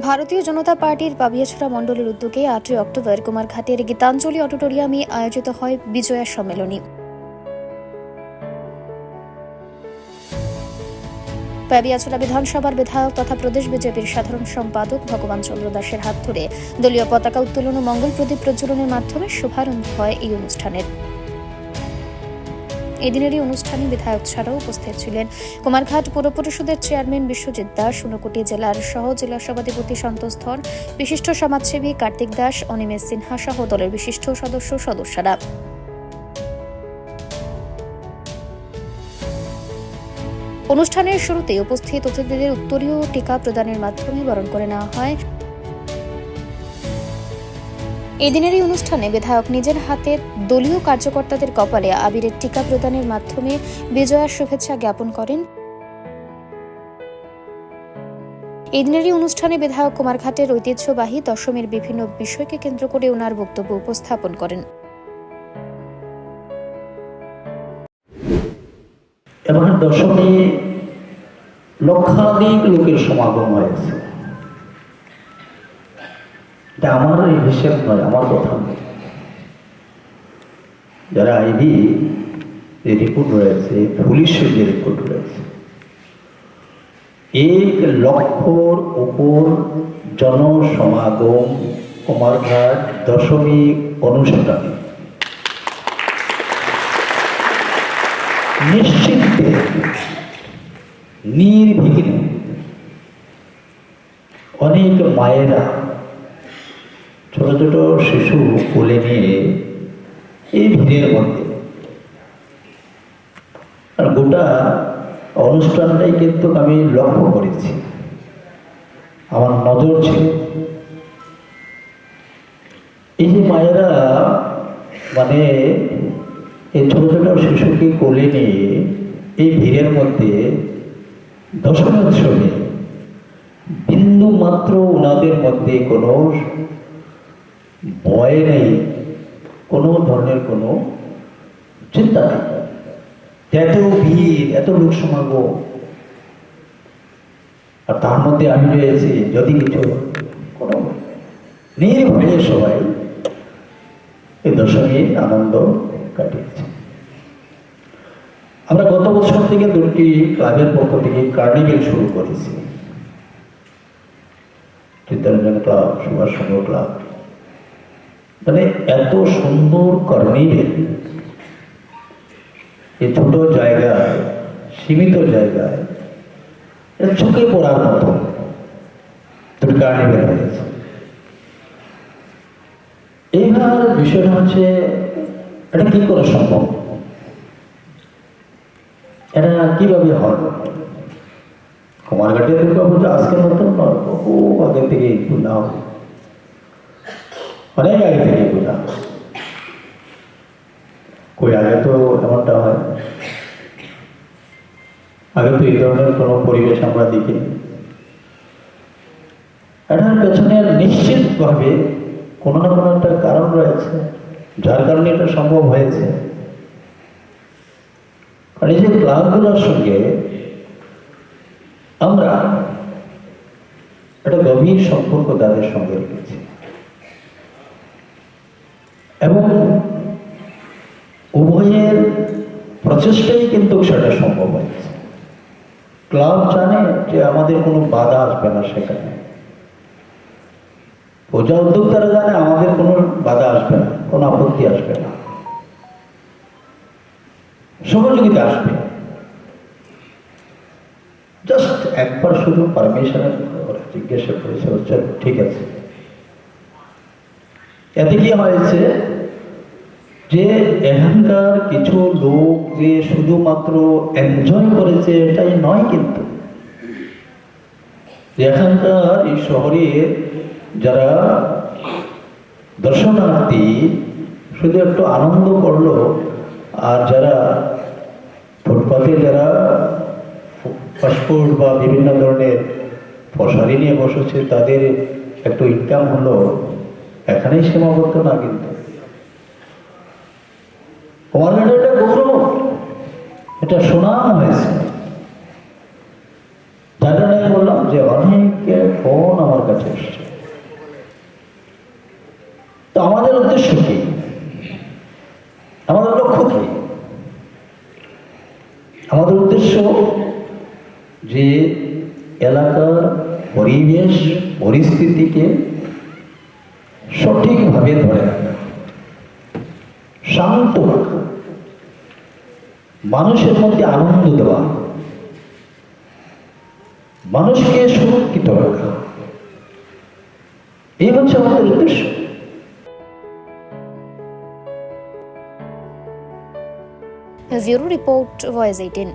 ভারতীয় জনতা পার্টির পাবিয়াছড়া মণ্ডলের উদ্যোগে আটই অক্টোবর কুমারঘাটের গীতাঞ্জলি অডিটোরিয়ামে আয়োজিত হয় বিজয়া সম্মেলনী। প্যাবিয়াছড়া বিধানসভার বিধায়ক তথা প্রদেশ বিজেপির সাধারণ সম্পাদক ভগবান চন্দ্র দাসের হাত ধরে দলীয় পতাকা উত্তোলন ও মঙ্গল প্রদীপ প্রজ্বলনের মাধ্যমে শুভারম্ভ হয় এই অনুষ্ঠানের। এদিনের এই অনুষ্ঠানে বিধায়ক ছাড়াও উপস্থিত ছিলেন কুমারঘাট পৌর পরিষদের চেয়ারম্যান বিশ্বজিৎ দাস, ঊনকোটি জেলার সহ জেলা সভাধিপতি সন্তোষ ধর, বিশিষ্ট সমাজসেবী কার্তিক দাস, অনিমেষ সিনহা সহ দলের বিশিষ্ট সদস্য সদস্যরা। অনুষ্ঠানের শুরুতে উপস্থিত অতিথিদের উত্তরীয় টিকা প্রদানের মাধ্যমে বরণ করে নেওয়া হয়। এদিনের এই অনুষ্ঠানে বিধায়ক নিজের হাতে দলীয় কার্যকর্তাদের কপালে আবিরের টিকা প্রদানের মাধ্যমে বিজয়ার শুভেচ্ছা জ্ঞাপন করেন। এই অনুষ্ঠানে বিধায়ক কুমারঘাটের ঐতিহ্যবাহী দশমীর বিভিন্ন বিষয়কে কেন্দ্র করে ওনার বক্তব্য উপস্থাপন করেন। এবার দশমী লক্ষাধিক লোকের সমাগম হয়েছে। এটা আমার এই হিসেব নয়, আমার কথা নয়। যারা আইবি যে রিপোর্ট রয়েছে, পুলিশের যে রিপোর্ট রয়েছে, এক লক্ষর উপর জনসমাগম কুমারঘাট দশমিক অনুষ্ঠানে নিশ্চিন্তে, নির্বিঘ্নে অনেক মায়েরা ছোট ছোট শিশু কোলে নিয়ে এই ভিড়ের মধ্যে। আর গোটা অনুষ্ঠানটাই কিন্তু আমি লক্ষ্য করেছি। আমার নজর ছিল। এই যে মায়েরা মানে এই ছোট ছোট শিশুকে কোলে নিয়ে এই ভিড়ের মধ্যে দশমী উৎসবে বিন্দু মাত্র ওনাদের মধ্যে কোনো ভয় নেই। কোনো ধরনের কোনো চিন্তা নেই। এত ভিড়, এত লোক সমাগম। আর তার মধ্যে আমি রয়েছি, যদি কিছু কোনো নির্ভয়ে সবাই এই দশমীর আনন্দ কাটিয়েছে। আমরা গত বছর থেকে দুটি ক্লাবের পক্ষ থেকে কার্নিভেল শুরু করেছি। Chittaranjan club Subhash Sangha club. মানে এত সুন্দর কার্নিভেল এই ছোট জায়গায় সীমিত জায়গায় চোখে পড়ার মতো। এইবার বিষয়টা হচ্ছে, এটা কি করে সম্ভব? এটা কীভাবে হয়? কুমারঘাটের দুর্গা আজকের মতন নয়, বহু আগে থেকে পূজা অনেক আগে থেকে পূজা কই, আগে তো এমনটা হয়। আগে তো এই ধরনের কোনো পরিবেশ আমরা দেখি এটার পেছনে নিশ্চিতভাবে কোনো না কোনো একটা কারণ রয়েছে, যার কারণে এটা সম্ভব হয়েছে। আর এই যে ক্লাবগুলোর সঙ্গে আমরা একটা গভীর সম্পর্ক তাদের সঙ্গে রেখেছি। এবং উভয়ের প্রচেষ্টাই কিন্তু সেটা সম্ভব হয়েছে। ক্লাব জানে যে আমাদের কোনো বাধা আসবে না সেখানে। পূজা উদ্যোক্তারা জানে আমাদের কোনো বাধা আসবে না, কোনো আপত্তি আসবে না। সহযোগিতা আসবে। জাস্ট একবার শুধু পারমিশনের জিজ্ঞাসা করেছে হচ্ছে ঠিক আছে। এতে কি হয়েছে? যে এখানকার কিছু লোক যে শুধুমাত্র এনজয় করেছে এটাই নয় কিন্তু। এখানকার এই শহরের যারা দর্শনার্থী, শুধু একটু আনন্দ করল, আর যারা ফুটপাতে যারা পাসপোর্ট বা বিভিন্ন ধরনের ফসারি নিয়ে বসেছে, তাদের একটু ইনকাম হলো। এখানেই সীমাবদ্ধ না কিন্তু। এটা সুনাম হয়েছে। জন্য আমি বললাম যে অনেক ফোন আমার কাছে এসছে। তো আমাদের উদ্দেশ্য কি? আমাদের লক্ষ্য কি? আমাদের উদ্দেশ্য যে এলাকার পরিবেশ, পরিস্থিতিকে সঠিকভাবে ধরে। শান্ত। মানুষের মধ্যে আনন্দ দেওয়া। মানুষকে সুরক্ষিত রাখা। এই হচ্ছে আমাদের উদ্দেশ্য। Bureau report voice eighteen